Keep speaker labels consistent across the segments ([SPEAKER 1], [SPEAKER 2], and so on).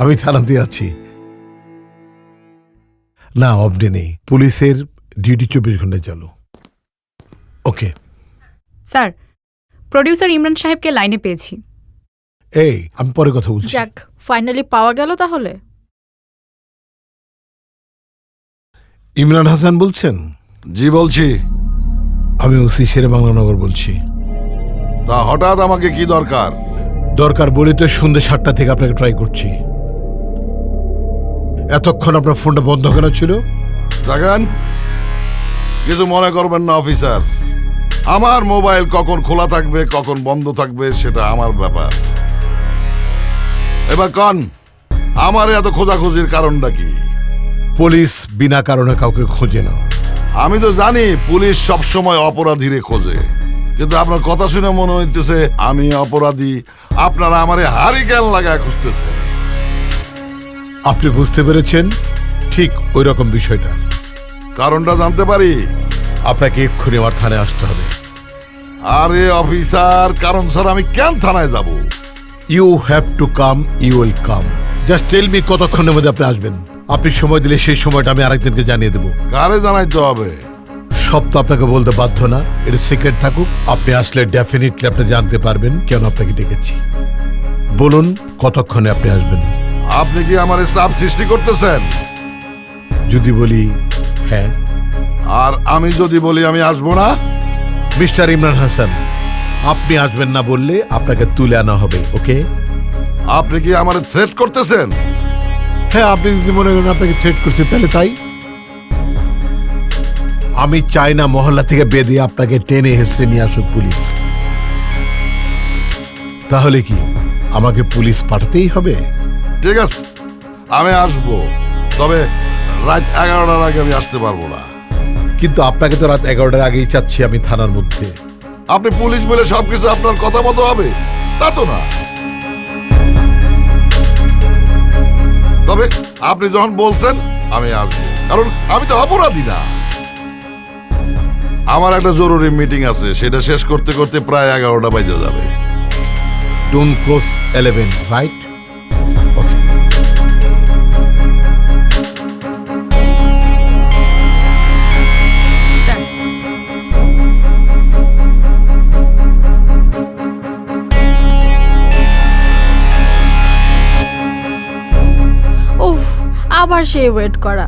[SPEAKER 1] আমি থানাতে আছি। না অফডে নেই। পুলিশের ডিউটি চব্বিশ ঘন্টায় চালু। ওকে।
[SPEAKER 2] স্যার প্রডিউসার ইমরান সাহেবকে লাইনে পেয়েছি।
[SPEAKER 1] এই আমি পরে কথা বলছি।
[SPEAKER 3] যাক ফাইনালি পাওয়া গেল তাহলে।
[SPEAKER 1] ইমরান হাসান বলছেন?
[SPEAKER 4] জি বলছি।
[SPEAKER 1] আমি ওসি শেরে বাংলানগর বলছি।
[SPEAKER 4] তা হঠাৎ আমাকে কি দরকার?
[SPEAKER 1] দরকার বলে তো সন্ধ্যে সাতটা থেকে আপনাকে ট্রাই করছি। এতক্ষণ আপনার ফোনটা বন্ধ কেন ছিল?
[SPEAKER 4] দেখেন কিছু মনে করবেন না অফিসার। আমার মোবাইল কখন খোলা থাকবে কখন বন্ধ থাকবে সেটা আমার ব্যাপার। এবার কন আমার এত খোঁজাখুঁজির কারণটা কি?
[SPEAKER 1] পুলিশ বিনা কারণে কাউকে খোঁজে না।
[SPEAKER 4] আমি তো জানি পুলিশ সব সময় অপরাধীরে খোঁজে। কিন্তু আপনার কথা শুনে মনে হইতেছে আমি অপরাধী। আপনারা আমারে হারি হারিকেন লাগায় খুঁজতেছেন।
[SPEAKER 1] আপনি বুঝতে পেরেছেন? ঠিক ওই রকম বিষয়টা।
[SPEAKER 4] কারণটা জানতে পারি।
[SPEAKER 1] আপনাকে এক্ষুনি আমার থানায় আসতে হবে।
[SPEAKER 4] আরে অফিসার কারণ স্যার আমি কেন থানায় যাব?
[SPEAKER 1] You have to come you will come just tell me কতক্ষণের মধ্যে আপনি আসবেন। আপনি সময় দিলে সেই সময়টা আমি আরেকজনকে জানিয়ে দেবো।
[SPEAKER 4] কারে জানাইতে হবে?
[SPEAKER 1] সব তো আপনাকে বলতে বাধ্য না। এটা সিক্রেট থাকুক। আপনি আসলে ডেফিনেটলি আপনি জানতে পারবেন কেন আপনাকে ডেকেছি। বলুন কতক্ষণে আপনি আসবেন।
[SPEAKER 4] আপনি কি আমার চাপ সৃষ্টি করতেছেন?
[SPEAKER 1] যদি বলি হ্যাঁ।
[SPEAKER 4] আর আমি যদি বলি আমি আসব না?
[SPEAKER 1] মিস্টার ইমরান হাসান আপনি আসবেন না বললে আপনাকে তুলে আনা হবে ওকে?
[SPEAKER 4] আপনি কি আমার থ্রেট করতেছেন?
[SPEAKER 1] হ্যাঁ আপনি যদি মনে করেন আপনাকে থ্রেট করছে তাহলে তাই। আমি চাই না মহল্লা থেকে বেঁধে আপনাকে টেনে হেসে নিয়ে আসুক পুলিশ। তাহলে কি আমাকে পুলিশ পাঠাতেই হবে?
[SPEAKER 4] ঠিক আছে? আমি আসব। তবে রাত এগারোটার আগে আমি আসতে পারব না।
[SPEAKER 1] কিন্তু আপনাকে তো রাত এগারোটার আগেই চাচ্ছি আমি থানার মধ্যে।
[SPEAKER 4] আপনি পুলিশ বলে সবকিছু আপনার কথা মতো হবে। তা তো না। তবে আপনি যখন বলছেন আমি আসব। কারণ আমি তো অপরাধী না। আমার একটা জরুরি মিটিং আছে সেটা শেষ করতে করতে প্রায় এগারোটা বাজে যাবে।
[SPEAKER 1] ডোন্ট ক্লোজ এলেভেন রাইট
[SPEAKER 3] আবার সেই ওয়েট করা।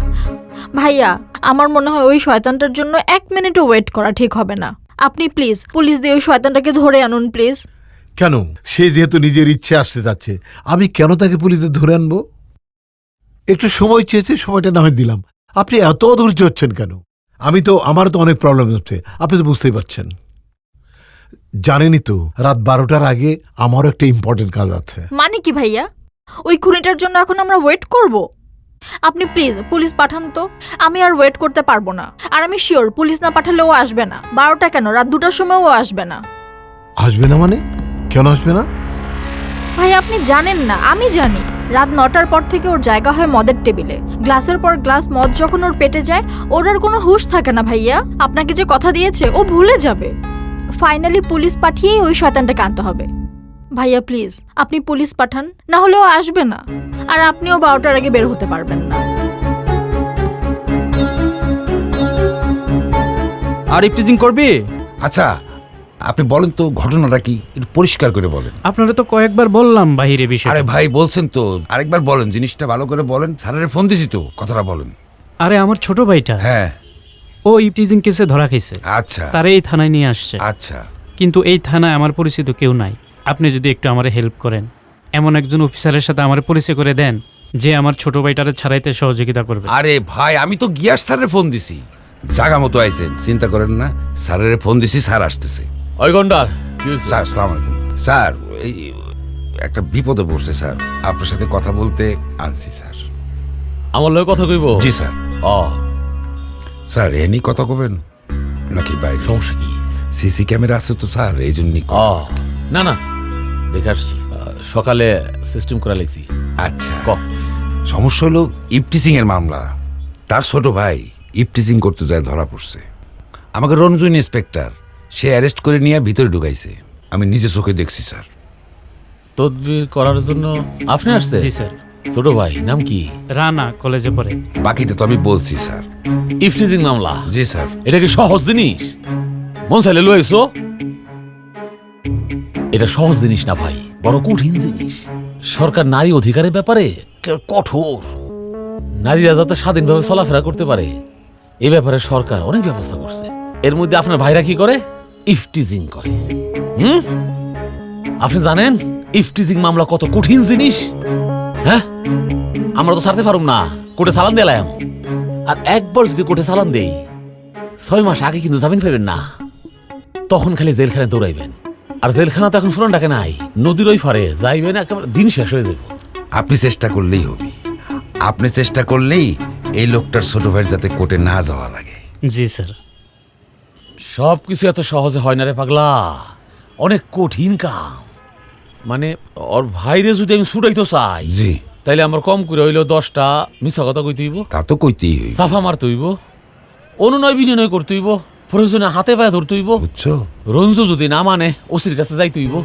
[SPEAKER 3] ভাইয়া আমার মনে হয় ওই শয়তানটার জন্য এক মিনিটও ওয়েট করা ঠিক হবে না। আপনি প্লিজ পুলিশ দিয়ে ওই শয়তানটাকে ধরে আনুন প্লিজ
[SPEAKER 1] কেন? সে যেহেতু নিজের ইচ্ছে আসতে যাচ্ছে আমি কেন তাকে পুলিশে ধরে আনব? একটু সময় চেয়েছে সময়টা না হয় দিলাম। আপনি এত অধৈর্য হচ্ছেন কেন? আমি তো আমার তো অনেক প্রবলেম হচ্ছে। আপনি তো বুঝতেই পারছেন। জানেনই তো রাত বারোটার আগে আমারও একটা ইম্পর্টেন্ট কাজ আছে।
[SPEAKER 3] মানে কি ভাইয়া? ওই খুনিটার জন্য এখন আমরা ওয়েট করব? আপনি প্লিজ পুলিশ পাঠান তো। আমি আর ওয়েট করতে পারব না। আর আমি শিওর পুলিশ না পাঠালেও আসবে না। বারোটা কেন? রাত দুটার সময়ও আসবে না।
[SPEAKER 1] আসবে না মানে? কেন আসবে না?
[SPEAKER 3] ভাই আপনি জানেন না আমি জানি। রাত নটার পর থেকে ওর জায়গা হয় মদের টেবিলে। গ্লাসের পর গ্লাস মদ যখন ওর পেটে যায় ওর আর কোনো হুঁশ থাকে না ভাইয়া। আপনাকে যে কথা দিয়েছে ও ভুলে যাবে। ফাইনালি পুলিশ পাঠিয়েই ওই শয়তানটাকে আনতে হবে। ভাইয়া প্লিজ আপনি পুলিশ পাঠান না হলেও আসবে না। আর আপনিও বারোটার আগে বের হতে পারবেন না।
[SPEAKER 5] আর ইফটিজিং করবি?
[SPEAKER 6] আচ্ছা আপনি বলেন তো ঘটনাটা কি? একটু পরিষ্কার করে বলেন।
[SPEAKER 7] আপনারা তো কয়েকবার বললাম বাহিরে বিষয়
[SPEAKER 6] আরে ভাই বলছেন তো আরেকবার বলেন জিনিসটা ভালো করে বলেন। স্যারের ফোন দিছি তো কথাটা বলেন।
[SPEAKER 7] আরে আমার ছোট ভাইটা?
[SPEAKER 6] হ্যাঁ।
[SPEAKER 7] ও ইপটিজিং কেসে ধরা খাইছে।
[SPEAKER 6] আচ্ছা।
[SPEAKER 7] তারে এই থানায় নিয়ে আসছে।
[SPEAKER 6] আচ্ছা।
[SPEAKER 7] কিন্তু এই থানায় আমার পরিচিত কেউ নাই। আপনি যদি একটু আমারে হেল্প করেন এমন একজন অফিসারের সাথে আমার পরিচয় করে দেন যে আমার ছোট ভাইটারে ছাড়াইতে সহযোগিতা করবে।
[SPEAKER 6] আরে ভাই আমি তো গিয়াস স্যারের ফোন দিছি। জাগা মতো আইছেন চিন্তা করেন না স্যারের ফোন দিছি স্যার আসতেছে।
[SPEAKER 5] ওই গন্ডার
[SPEAKER 6] স্যার সালাম আলাইকুম। স্যার এই একটা বিপদে পড়ছে স্যার। আপনার সাথে কথা বলতে আনছি স্যার।
[SPEAKER 5] আমার লগে কথা কইব?
[SPEAKER 6] জি স্যার।
[SPEAKER 5] ও।
[SPEAKER 6] স্যার এনি কথা কবেন? নাকি বাইরে?
[SPEAKER 5] সমস্যা কি?
[SPEAKER 6] সিসি ক্যামেরা আছে তো স্যার এই জন্যই
[SPEAKER 5] না না। দেখে আসছি। আহ, সকালে সিস্টেম করে লাইছি।
[SPEAKER 6] আচ্ছা।
[SPEAKER 5] ক?
[SPEAKER 6] সমস্যা হলো ইপটিসিং এর মামলা। তার ছোট ভাই ইপটিসিং করতে যায় ধরা পড়ছে। আমাকে রঞ্জন ইন্সপেক্টর সে অ্যারেস্ট করে নিয়ে ভিতরে ঢুকাইছে। আমি নিজে চোখে দেখছি স্যার।
[SPEAKER 5] তদবির করার জন্য আপনি আসছে
[SPEAKER 7] জি স্যার।
[SPEAKER 5] ছোট ভাই নাম কি?
[SPEAKER 7] রানা কলেজে পড়ে।
[SPEAKER 6] বাকিটা তো আমি বলছি স্যার।
[SPEAKER 5] ইফটিজিং মামলা?
[SPEAKER 6] জি স্যার।
[SPEAKER 5] এটা কি সহজ জিনিস? মন চাইলে লইছো। এটা সহজ জিনিস না ভাই। বড় কঠিন জিনিস। সরকার নারী অধিকারের ব্যাপারে কঠোর। নারীরা যাতে স্বাধীনভাবে চলাফেরা করতে পারে, এ ব্যাপারে সরকার অনেক ব্যবস্থা করছে। এর মধ্যে আপনার ভাইরা কি করে? ইফটিজিং করে। হুম? আপনি জানেন, ইফটিজিং মামলা কত কঠিন জিনিস? হ্যাঁ? আমরা তো ছাড়তে পারুম না। কোর্টে চালান দিলাম আর একবার যদি কোর্টে চালান দেই, ছয় মাস আগে কিন্তু জামিন পাবেন না। তখন খালি জেলখানায় দৌড়াইবেন। আর জেলখানা তো এখন ফুরন ডাকে নাই। নদীর ওই ফারে যাইবেন একেবারে দিন শেষ হয়ে যাবে।
[SPEAKER 6] আপনি চেষ্টা করলেই হবে। আপনি চেষ্টা করলেই এই লোকটার ছোট ভাইয়ের যাতে কোর্টে না যাওয়া লাগে।
[SPEAKER 7] জি স্যার।
[SPEAKER 5] সব কিছু এত সহজে হয় না রে পাগলা। অনেক কঠিন কাম। মানে ওর ভাইরে যদি আমি ছুটাইতে চাই
[SPEAKER 6] জি।
[SPEAKER 5] তাইলে আমার কম করে হইল দশটা মিছা কথা কইতে হইব।
[SPEAKER 6] তা তো কইতেই হইব।
[SPEAKER 5] সাফা মারতে হইব। অনুনয় বিনিময় করতে হইব। প্রয়োজনে হাতে পায়ে ধরতে হইব।
[SPEAKER 6] বুঝছ?
[SPEAKER 5] রঞ্জু যদি না মানে ওসির কাছে যাইতে হইব।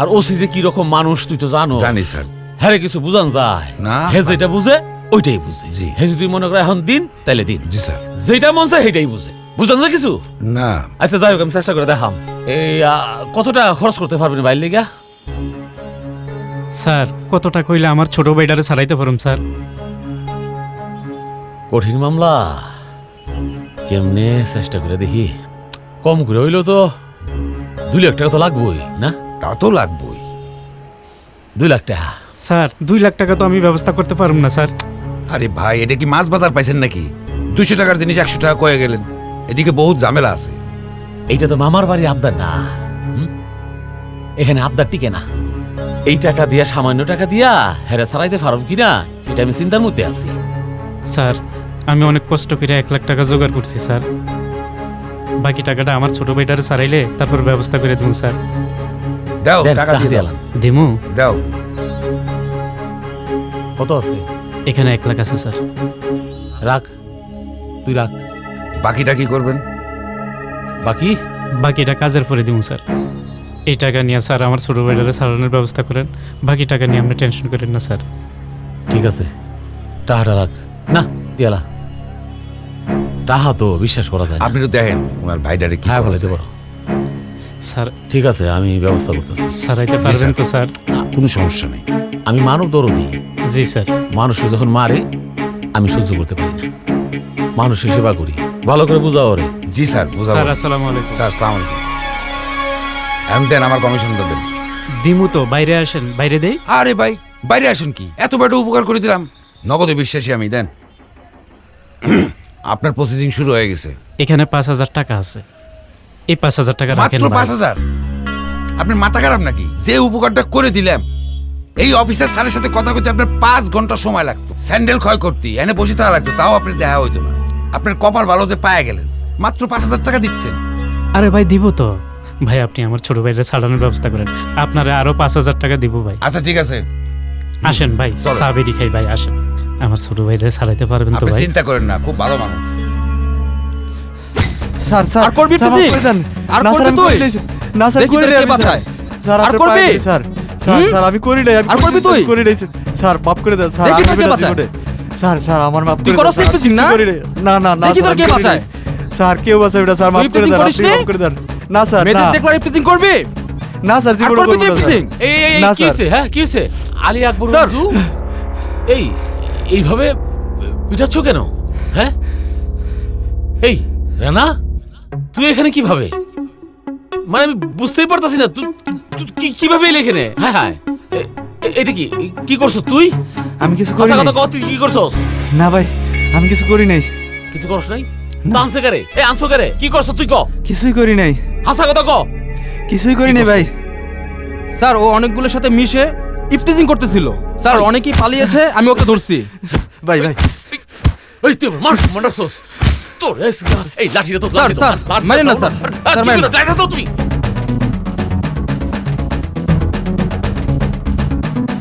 [SPEAKER 5] আর ওসি যে কি রকম মানুষ তুই তো জানো
[SPEAKER 6] জানি স্যার।
[SPEAKER 5] হ্যাঁ কিছু বুঝান যায়।
[SPEAKER 6] না।
[SPEAKER 5] হে যেটা বুঝে ওইটাই বুঝে।
[SPEAKER 6] জি।
[SPEAKER 5] হে যদি মনে করে এখন দিন তাইলে দিন।
[SPEAKER 6] জি স্যার।
[SPEAKER 5] যেটা মন চায় সেটাই বুঝে। বুঝান যায় কিছু?
[SPEAKER 6] না।
[SPEAKER 5] আচ্ছা যাই হোক আমি চেষ্টা করে দেখাম। এই কতটা খরচ করতে পারবেন বাইর লেগা?
[SPEAKER 7] স্যার কতটা কইলে আমার ছোট ভাইটারে ছাড়াইতে পারুম স্যার?
[SPEAKER 5] কঠিন মামলা। কেমনে চেষ্টা করে দেখি। কম করে হইল তো দুই লাখ টাকা তো লাগবেই না?
[SPEAKER 6] তা তো লাগবই।
[SPEAKER 5] দুই লাখ টাকা?
[SPEAKER 7] স্যার দুই লাখ টাকা তো আমি ব্যবস্থা করতে পারুম না স্যার।
[SPEAKER 6] আরে ভাই এটা কি মাছ বাজার পাইছেন নাকি? দুশো টাকার জিনিস একশো টাকা কয়ে গেলেন। এদিকে বহুত ঝামেলা আছে।
[SPEAKER 5] এইটা তো মামার বাড়ির আবদার না। এখানে আবদার টিকে না। এই টাকা দিয়া সামান্য টাকা দিয়া হেরে সারাইতে পারব কিনা এটা আমি চিন্তার মধ্যে আছি।
[SPEAKER 7] স্যার আমি অনেক কষ্ট করে এক লাখ টাকা জোগাড় করছি স্যার। বাকি টাকাটা আমার ছোট ভাইটারে সারাইলে তারপর ব্যবস্থা করে দিব স্যার।
[SPEAKER 6] দাও
[SPEAKER 5] দেন,
[SPEAKER 6] টাকা দিয়ে দাও।
[SPEAKER 5] দিলাম।
[SPEAKER 7] দিমু?
[SPEAKER 6] দাও।
[SPEAKER 5] কত আছে?
[SPEAKER 7] এখানে এক লাখ আছে স্যার।
[SPEAKER 5] রাখ তুই রাখ।
[SPEAKER 6] বাকিটা কি করবেন?
[SPEAKER 5] বাকি?
[SPEAKER 7] বাকিটা কাজের পরে দিব স্যার। এই টাকা নিয়ে স্যার আমার ছোট ভাইটারে ছাড়ানোর ব্যবস্থা করেন। বাকি টাকা নিয়ে আপনি টেনশন করেন না স্যার।
[SPEAKER 5] ঠিক আছে। টাহাটা রাখ। না দিয়ালা টাহা তো বিশ্বাস করা যায় না।
[SPEAKER 6] আপনি তো দেখেন ওনার ভাইডারে কি
[SPEAKER 5] হ্যাঁ
[SPEAKER 6] করা
[SPEAKER 5] বলে
[SPEAKER 6] যায়।
[SPEAKER 5] দেবো
[SPEAKER 7] স্যার
[SPEAKER 5] ঠিক আছে আমি ব্যবস্থা করতেছি।
[SPEAKER 7] ছাড়াইতে পারবেন তো স্যার?
[SPEAKER 6] কোনো সমস্যা নেই।
[SPEAKER 5] আমি মানব দরদি।
[SPEAKER 7] জি স্যার।
[SPEAKER 5] মানুষকে যখন মারে আমি সহ্য করতে পারি না। মানুষের সেবা করি। ভালো করে বুঝাও রে
[SPEAKER 6] জি স্যার বুঝাবো।
[SPEAKER 7] স্যার আসসালামু আলাইকুম।
[SPEAKER 6] স্যার আসসালামু আলাইকুম। এখন দেন আমার কমিশনটা দেন।
[SPEAKER 7] দিমু তো বাইরে আসেন বাইরে দেই।
[SPEAKER 6] আরে ভাই বাইরে আসুন কি? এত বড় উপকার করে দিলাম। নগদে বিশ্বাসী আমি দেন। আপনার প্রসেসিং শুরু হয়ে গেছে।
[SPEAKER 7] এখানে পাঁচ হাজার টাকা আছে। এই পাঁচ হাজার টাকা রাখেন
[SPEAKER 6] মাত্র
[SPEAKER 7] ভাই।
[SPEAKER 6] পাঁচ হাজার? আপনার মাথা খারাপ নাকি? যে উপকারটা করে দিলাম এই অফিসার স্যারের সাথে কথা কইতে আপনার পাঁচ ঘণ্টা সময় লাগতো। স্যান্ডেল ক্ষয় করতে এনে বসে থাকা লাগতো তাও আপনার দেখা হইতো না। আপনার কপাল ভালো যে পায়ে গেলেন। মাত্র পাঁচ হাজার টাকা দিচ্ছেন।
[SPEAKER 7] আরে ভাই দিব তো। ভাই আপনি আমার ছোট ভাইরে ছাড়ানোর ব্যবস্থা করেন। আপনারা আরও পাঁচ হাজার টাকা দিব ভাই।
[SPEAKER 6] আচ্ছা ঠিক আছে।
[SPEAKER 7] আসেন ভাই
[SPEAKER 6] চলো।
[SPEAKER 7] সাবেরি খাই ভাই আসেন। আমার ছোট ভাইরে ছাড়াইতে পারবেন তো
[SPEAKER 6] আপনি
[SPEAKER 7] ভাই
[SPEAKER 6] চিন্তা করেন না খুব ভালো মানুষ
[SPEAKER 8] স্যার স্যার
[SPEAKER 9] আর করবি?
[SPEAKER 8] করে দেন।
[SPEAKER 9] আর করবি তুই?
[SPEAKER 8] করি। না স্যার
[SPEAKER 9] দেখি
[SPEAKER 8] করি
[SPEAKER 9] কে
[SPEAKER 8] আমি, স্যার।
[SPEAKER 9] বাঁচায়।
[SPEAKER 8] স্যার
[SPEAKER 9] আর করবি?
[SPEAKER 8] স্যার স্যার স্যার আমি করি নাই
[SPEAKER 9] আর করবি তুই?
[SPEAKER 8] করি নাই স্যার। মাফ করে দেন স্যার আমি
[SPEAKER 9] কে বাঁচায়।
[SPEAKER 8] স্যার স্যার আমার মাফ
[SPEAKER 9] তুই
[SPEAKER 8] করে
[SPEAKER 9] করস
[SPEAKER 8] আমি
[SPEAKER 9] না?
[SPEAKER 8] করি। না না না
[SPEAKER 9] তোর কে বাঁচায়।
[SPEAKER 8] স্যার কেউ বাঁচাবে না স্যার মাফ করে দেন আপনি মাফ করে দেন না স্যার না
[SPEAKER 9] মেয়েদের দেখলে ইফটিজিং করবি
[SPEAKER 8] না স্যার জীবনে
[SPEAKER 9] করবি
[SPEAKER 8] স্যার।
[SPEAKER 5] এই এই, কি। হ্যাঁ কি হয়েছে আলী আকবর। এই এইভাবে পিটাচ্ছ কেন? হ্যাঁ? এই রানা তুই এখানে কীভাবে? মানে আমি বুঝতেই পারতাছি না তুই কীভাবে এলি এখানে? হ্যাঁ হ্যাঁ। এটা কি কি করছ তুই?
[SPEAKER 8] আমি কিছু করি
[SPEAKER 5] কথা
[SPEAKER 8] নাই।
[SPEAKER 5] কথা তুই কি করছস?
[SPEAKER 8] না ভাই আমি কিছু করি নাই।
[SPEAKER 5] কিছু করছ নাই? আনছে কারে? এ আনছো কারে? কি করছ তুই ক
[SPEAKER 8] কিছুই করি নাই।
[SPEAKER 5] হাসা কথা ক
[SPEAKER 8] কিছুই করি নাই ভাই।
[SPEAKER 9] স্যার ও অনেকগুলোর সাথে মিশে ইফটিজিং করতেছিল। স্যার অনেকেই পালিয়েছে আমি ওকে ধরছি।
[SPEAKER 8] ভাই ভাই।
[SPEAKER 5] এই তুই মার মারছস তোর এসগা এই লাঠিটা তো
[SPEAKER 9] স্যার, স্যার, মারেন না, স্যার। স্যার,
[SPEAKER 5] কি
[SPEAKER 9] মারেন না।
[SPEAKER 5] লাঠিটা দাও তুমি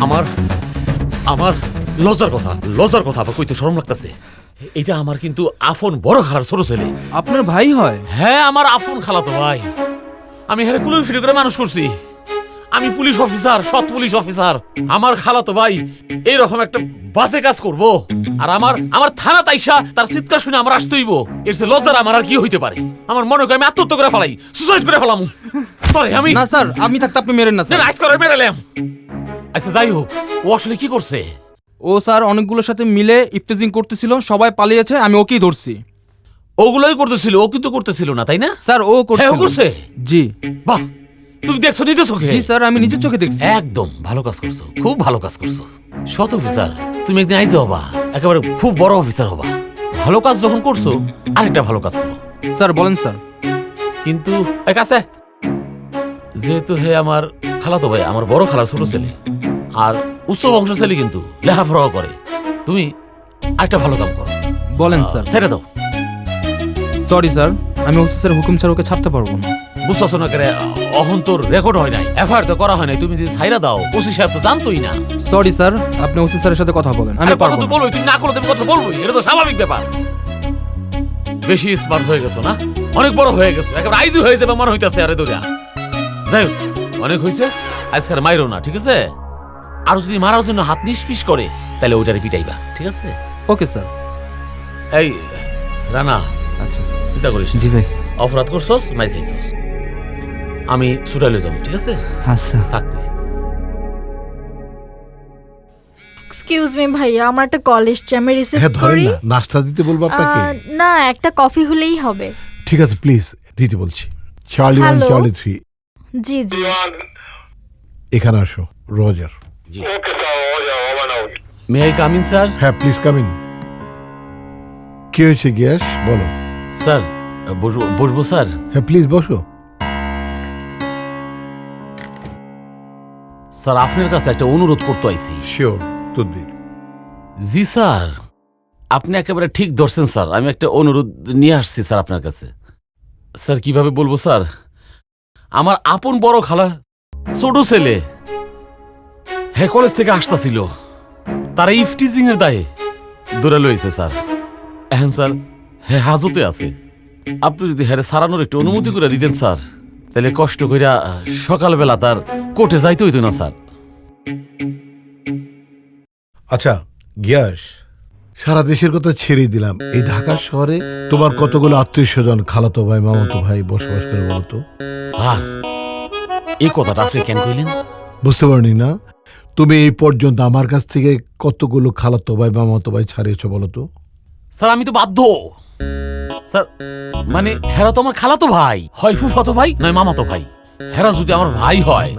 [SPEAKER 5] আমার আমার লজ্জার কথা লজ্জার কথা আবার কইতে শরম লাগতেছে। এটা আমার কিন্তু আফন বড় খালার ছোট ছেলে।
[SPEAKER 9] আপনার ভাই হয়?
[SPEAKER 5] হ্যাঁ আমার আফন খালাতো ভাই। আমি হেরে কুলুই ফিরে করে মানুষ করছি। আমি পুলিশ অফিসার সৎ পুলিশ অফিসার। আমার খালাতো ভাই এইরকম একটা বাজে কাজ করব। আর আমার আমার থানা তাইসা তার চিৎকার শুনে আমার আসতে হইব। এর সে লজ্জার আমার আর কি হইতে পারে? আমার মনে করে আমি আত্মহত্যা করে ফেলাই সুসাইড করে ফেলাম। তরে আমি
[SPEAKER 9] না স্যার আমি থাকতে আপনি মেরেন না স্যার।
[SPEAKER 5] আইস করে মেরেলাম আচ্ছা যাই হোক ও আসলে কি করছে?
[SPEAKER 9] ও স্যার অনেকগুলোর সাথে মিলে ইফতেজিং করতেছিল সবাই পালিয়েছে আমি ওকেই ধরছি।
[SPEAKER 5] ওগুলোই করতেছিল ও কিন্তু করতেছিল না তাই না?
[SPEAKER 9] স্যার ও
[SPEAKER 5] হ্যাঁ ও করছে?
[SPEAKER 9] জি।
[SPEAKER 5] বাহ তুমি দেখছ নিজের চোখে?
[SPEAKER 9] জি স্যার আমি নিজের চোখে দেখছি।
[SPEAKER 5] একদম ভালো কাজ করছ খুব ভালো কাজ করছ। শত অফিসার তুমি একদিন আইজে হবা একেবারে খুব বড় অফিসার হবা। ভালো কাজ যখন করছ আরেকটা ভালো কাজ করো।
[SPEAKER 9] স্যার বলেন স্যার।
[SPEAKER 5] কিন্তু এক আছে। যেহেতু হে আমার খালাতো ভাই আমার বড় খালার ছোট ছেলে আর উচ্চ বংশ ছেলে কিন্তু লেখাপড়াও করে তুমি একটা ভালো কাম করো।
[SPEAKER 9] বলেন স্যার।
[SPEAKER 5] ছেড়ে দাও।
[SPEAKER 9] সরি স্যার আমি ওসি স্যার হুকুম ছাড়া ওকে ছাড়তে পারব না।
[SPEAKER 5] বুঝতেছো না করে অহন তোর রেকর্ড হয় নাই। এফআইআর তো করা হয় নাই। তুমি যদি ছাইরা দাও ওসি সাহেব তো জানতোই না।
[SPEAKER 9] সরি স্যার আপনি ওসি স্যারের সাথে কথা বলেন। আমি পারব
[SPEAKER 5] তো
[SPEAKER 9] না।
[SPEAKER 5] বলবোই তুমি না করলে তুমি কথা বলবোই। এটা তো স্বাভাবিক ব্যাপার। বেশি স্মার্ট হয়ে গেছো না? অনেক বড় হয়ে গেছো। একেবারে আইজি হয়ে যাবে মনে হইতাছে আরে যাই হোক অনেক আজকাল মাইরো না ঠিক আছে? আর যদি মারার জন্য হাত নিষ্পিস করে তাহলে ওইটারে পিটাইবা ঠিক আছে?
[SPEAKER 9] ওকে স্যার
[SPEAKER 5] এই রানা
[SPEAKER 9] আচ্ছা।
[SPEAKER 5] চিন্তা করিস।
[SPEAKER 8] জি ভাই।
[SPEAKER 5] অপরাধ করছস মাই খাইছস। আমি ছুটাইলে যাব ঠিক আছে?
[SPEAKER 8] আচ্ছা।
[SPEAKER 5] থাক।
[SPEAKER 3] এক্সকিউজ মি ভাইয়া আমার একটা কল এসছে আমি রিসিভ
[SPEAKER 1] হ্যাঁ ধরেন
[SPEAKER 3] করি
[SPEAKER 1] না নাস্তা দিতে বলব আপনাকে?
[SPEAKER 3] আহ, না একটা কফি হলেই হবে।
[SPEAKER 1] ঠিক আছে প্লিজ দিতে বলছি। Charlie one
[SPEAKER 3] Hello?
[SPEAKER 1] Charlie three
[SPEAKER 3] জি জি।
[SPEAKER 1] এখানে আসো roger.
[SPEAKER 5] G. May I come in sir
[SPEAKER 1] হ্যাঁ প্লিজ কামিন কি হয়েছে গ্যাস? বলো।
[SPEAKER 5] স্যার বসবো বসবো স্যার
[SPEAKER 1] হ্যাঁ প্লিজ বসো।
[SPEAKER 5] স্যার আপনার কাছে একটা অনুরোধ করতে আইছি।
[SPEAKER 1] শিওর তদ্বির
[SPEAKER 5] জি স্যার। আপনি একেবারে ঠিক ধরছেন স্যার। আমি একটা অনুরোধ নিয়ে আসছি স্যার আপনার কাছে। স্যার কীভাবে বলব স্যার? আমার আপন বড় খালা ছোট ছেলে হ্যাঁ কলেজ থেকে আসতাছিল। তারা ইফটিজিং এর দায়ে দৌড়ে লইছে স্যার। এখন স্যার হ্যাঁ হাজতে আছে। আপনি যদি হ্যাঁ সারানোর একটু অনুমতি করে দিতেন স্যার। তাহলে কষ্ট কইরা সকালবেলা তার কোর্টে যাইতে হইতো না স্যার।
[SPEAKER 1] আচ্ছা গ্যাস সারা দেশের কথা ছেড়ে দিলাম। এই ঢাকা শহরে তোমার কতগুলো আত্মীয় স্বজন খালাতো ভাই মামাতো ভাই বসবাস করে বলতো
[SPEAKER 5] স্যার এই কথাটা আপনি কেন কইলেন?
[SPEAKER 1] বুঝতে পারনি না। তুমি এই পর্যন্ত আমার কাছ থেকে কতগুলো খালাতো ভাই মামাতো ভাই ছাড়িয়েছো বলো তো?
[SPEAKER 5] স্যার আমি তো বাধ্য। স্যার মানে হেরা তো আমার খালাতো ভাই। হয় ফুফাতো ভাই, নয় মামাতো ভাই। হেরা যদি আমার ভাই হয়,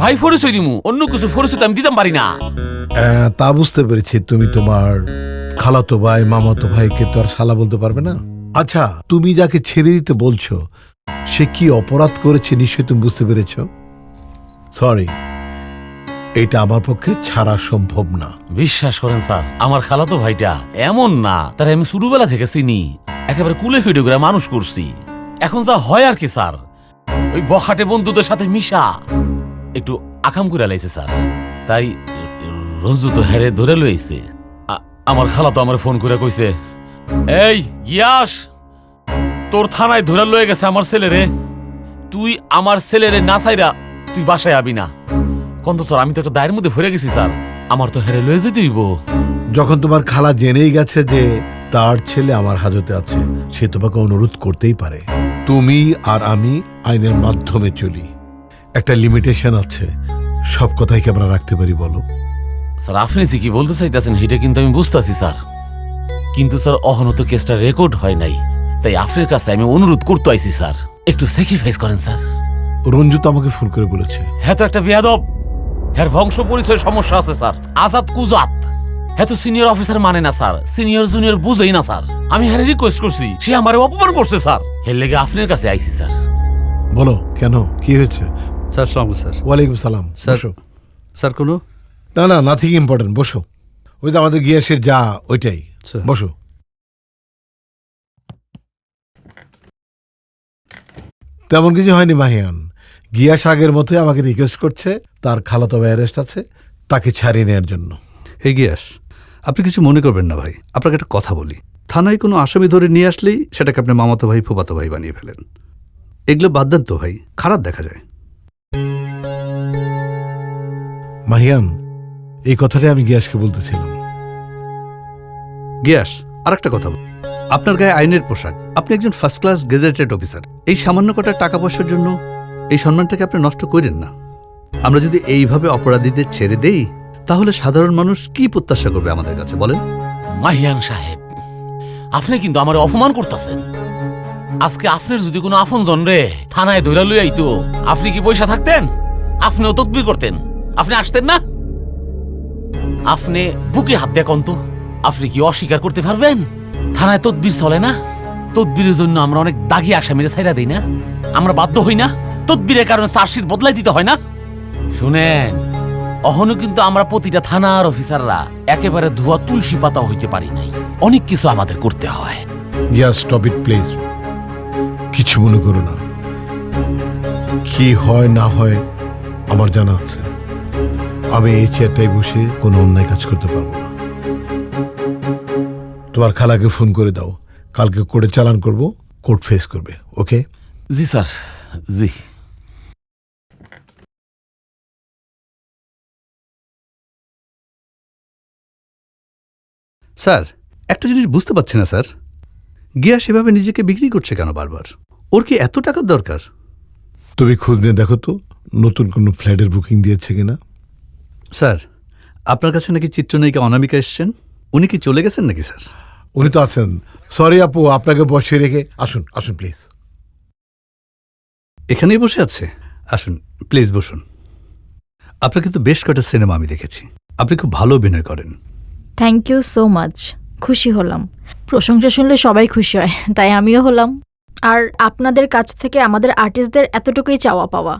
[SPEAKER 5] ভাই পরিচয় দিমু, অন্য কিছু পরিচয় আমি দিতাম পারি না।
[SPEAKER 1] তা বুঝতে পেরেছি, তুমি তোমার খালাতো ভাই, মামাতো ভাইকে তো আর শালা বলতে পারবে না। আচ্ছা তুমি যাকে ছেড়ে দিতে বলছো, সে কি অপরাধ করেছে নিশ্চয়ই তুমি বুঝতে পেরেছ? সরি এটা আমার পক্ষে ছাড়া সম্ভব না।
[SPEAKER 5] বিশ্বাস করেন স্যার, আমার খালাতো ভাইটা এমন না, তারা আমি ছোটবেলা থেকে চিনি। একেবারে কুলে ফিডে করে মানুষ করছি। এখন যা হয় আর কি, স্যার। ওই বখাটে বন্ধুদের সাথে মিশা। একটু আকাম করে লাইছে, স্যার। তাই রঞ্জু তো হেরে ধরে লইছে। আমার খালা তো আমার ফোন করে কইছে, এই ইয়াস তোর থানায় ধরে লয়ে গেছে আমার ছেলেরে। তুই আমার ছেলেরে না চাইরা তুই বাসায় আবি না। কন্ত তোর আমি তো একটা দায়ের মধ্যে ভরে গেছি স্যার। আমার তো হেরে লয়ে যেতে হইব।
[SPEAKER 1] যখন তোমার খালা জেনেই গেছে যে তার ছেলে আমার হাজতে আছে সে তোমাকে অনুরোধ করতেই পারে। তুমি আর আমি আইনের মাধ্যমে চলি। একটা লিমিটেশন আছে। সব কথাই কি আমরা রাখতে পারি বলো?
[SPEAKER 5] স্যার আপনি যে কি বলতে চাইতেছেন সেটা কিন্তু আমি বুঝতেছি স্যার। কিন্তু স্যার অহনত কেসটা রেকর্ড হয় নাই। তাই আপনার কাছে আমি অনুরোধ করতে আইছি স্যার। একটু স্যাক্রিফাইস করেন স্যার।
[SPEAKER 1] রঞ্জু তো আমাকে ফোন করে বলেছে।
[SPEAKER 5] হ্যাঁ তো একটা বেয়াদব। হ্যার বংশ পরিচয় সমস্যা আছে স্যার। আজাদ কুজাত। হ্যাঁ তো সিনিয়র অফিসার মানে না স্যার। সিনিয়র জুনিয়র বুঝেই না স্যার। আমি হ্যাঁ রিকোয়েস্ট করছি। সে আমার অপমান করছে স্যার। এর লেগে আপনার কাছে আইছি স্যার।
[SPEAKER 1] বলো কেন? কি হয়েছে?
[SPEAKER 10] স্যার সালাম স্যার।
[SPEAKER 1] ওয়ালাইকুম সালাম।
[SPEAKER 10] স্যার।
[SPEAKER 1] বসো।
[SPEAKER 10] স্যার কোনো?
[SPEAKER 1] না না নাথিং ইম্পর্টেন্ট বসো। ওই তো আমাদের গিয়াসের যা ওইটাই। বসো। তেমন কিছু হয়নি মাহিয়ান। গিয়াস আগের মতোই আমাকে রিকোয়েস্ট করছে তার খালাতো ভাই অ্যারেস্ট আছে তাকে ছাড়িয়ে নেওয়ার জন্য।
[SPEAKER 10] এগিয়ে গিয়াস আপনি কিছু মনে করবেন না ভাই আপনাকে একটা কথা বলি। থানায় কোনো আসামি ধরে নিয়ে আসলেই সেটাকে আপনি মামাতো ভাই ফুপাতো ভাই বানিয়ে ফেলেন। এগুলো বাদ দেন তো ভাই খারাপ দেখা যায়।
[SPEAKER 1] মাহিয়ান এই কথাটাই আমি গিয়াসকে বলতেছিলাম।
[SPEAKER 10] গিয়াস আর একটা কথা বল। আপনার গায়ে আইনের পোশাক আপনি একজন ফার্স্ট ক্লাস গেজেটেড অফিসার এই সামান্য কটা টাকা পয়সার জন্য এই সম্মানটাকে আপনি নষ্ট করেন না। আমরা যদি এইভাবে অপরাধীদের ছেড়ে দেই, তাহলে সাধারণ মানুষ কি প্রত্যাশা করবে আমাদের কাছে, বলেন?
[SPEAKER 5] মাহিয়ান সাহেব, আপনি কিন্তু আমার অপমান করতেছেন। আজকে আপনার যদি কোনো আপন জন রে থানায় ধৈরা লই আইতো, আপনি কি পয়সা থাকতেন? আপনিও তদবির করতেন। আপনি আসতেন না? আপনি বুকে হাত দিয়ে কন্ত, আপনি কি অস্বীকার করতে পারবেন? থানায় তদবির চলে না? তদবিরের জন্য আমরা অনেক দাগি আসামিরে ছাইরা দিই না? আমরা বাধ্য হই না? তদবিরের কারণে চার্জশিট বদলাই দিতে হয় না? শুনেন অহনো কিন্তু আমরা প্রতিটা থানার অফিসাররা একেবারে ধোয়া তুলসী পাতা হইতে পারি নাই। অনেক কিছু আমাদের করতে হয়।
[SPEAKER 1] গিয়াস স্টপ ইট প্লিজ কিছু মনে করো না। কি হয় না হয় আমার জানা আছে। আমি এই চেয়ারটায় বসে কোনো অন্যায় কাজ করতে পারব না। তোমার খালাকে ফোন করে দাও। কালকে কোর্টে চালান করব কোর্ট ফেস করবে ওকে
[SPEAKER 5] জি স্যার। জি।
[SPEAKER 10] স্যার একটা জিনিস বুঝতে পারছি না স্যার। গিয়া সেভাবে নিজেকে বিক্রি করছে কেন বারবার? ওর কি এত টাকার দরকার?
[SPEAKER 1] তুমি খোঁজ নিয়ে দেখো তো নতুন কোনো ফ্ল্যাটের বুকিং দিয়েছে কিনা।
[SPEAKER 10] স্যার আপনার কাছে নাকি চিত্রনায়িকা অনামিকা এসছেন? উনি কি চলে গেছেন নাকি স্যার?
[SPEAKER 1] উনি তো আছেন। সরি আপু আপনাকে বসিয়ে রেখে আসুন আসুন প্লিজ
[SPEAKER 10] এখানেই বসে আছে? আসুন প্লিজ বসুন। আপনাকে তো বেশ কটা সিনেমা আমি দেখেছি। আপনি খুব ভালো অভিনয় করেন।
[SPEAKER 3] থ্যাংক ইউ সো মাচ খুশি হলাম। প্রশংসা শুনলে সবাই খুশি হয় তাই আমিও হলাম। আর আপনাদের কাছ থেকে আমাদের আর্টিস্টদের এতটুকুই চাওয়া পাওয়া।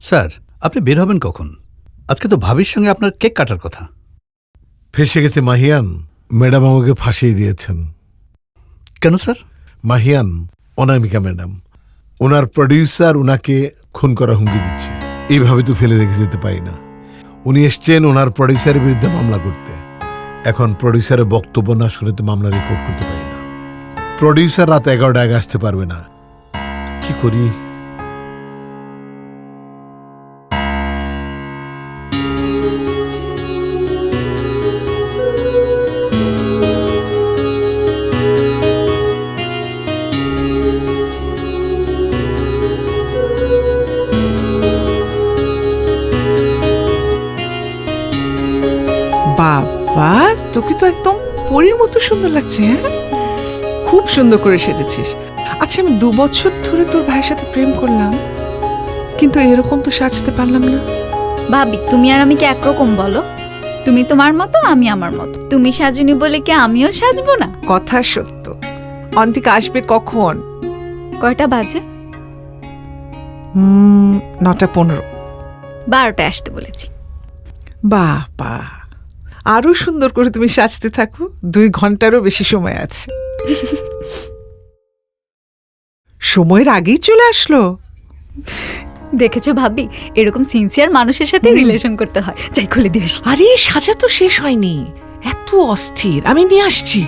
[SPEAKER 10] স্যার আপনি বের হবেন কখন? আজকে তো ভাবির সঙ্গে আপনার কেক কাটার কথা।
[SPEAKER 1] ফেসে গেছে মাহিয়ান। ম্যাডাম আমাকে ফাঁসিয়ে দিয়েছেন।
[SPEAKER 10] কেন স্যার?
[SPEAKER 1] মাহিয়ান অনামিকা ম্যাডাম ওনার প্রডিউসার ওনাকে খুন করার হুমকি দিচ্ছে। এইভাবে তো ফেলে রেখে যেতে পারি না। উনি এসছেন ওনার প্রডিউসারের বিরুদ্ধে মামলা করতে। এখন প্রডিউসারের বক্তব্য না শুনে তো মামলা রেকর্ড করতে পারি না। প্রডিউসার রাত এগারোটা আগে আসতে পারবে না। কি করি?
[SPEAKER 11] মতো সুন্দর লাগছে হ্যাঁ? খুব সুন্দর করে সেজেছিস। আচ্ছা আমি দু বছর ধরে তোর ভাইয়ের সাথে প্রেম করলাম কিন্তু এরকম তো সাজতে পারলাম না।
[SPEAKER 2] ভাবি তুমি আর আমি কি একরকম বলো? তুমি তোমার মতো আমি আমার মতো। তুমি সাজুনি বলে কি আমিও সাজবো না?
[SPEAKER 11] কথা সত্য। অন্তিকা আসবে কখন?
[SPEAKER 2] কয়টা বাজে?
[SPEAKER 11] উম, নটা পনেরো।
[SPEAKER 2] বারোটায় আসতে বলেছি।
[SPEAKER 11] বাবা আরও সুন্দর করে তুমি সাজতে থাকো। দুই ঘন্টারও বেশি সময় আছে। সময়ের আগেই চলে আসলো।
[SPEAKER 2] দেখেছ ভাবি? এরকম সিনসিয়ার মানুষের সাথে রিলেশন করতে হয়। যাই খুলে দিয়ে আসি।
[SPEAKER 11] আরে সাজা তো শেষ হয়নি। এত অস্থির। আমি নিয়ে আসছি।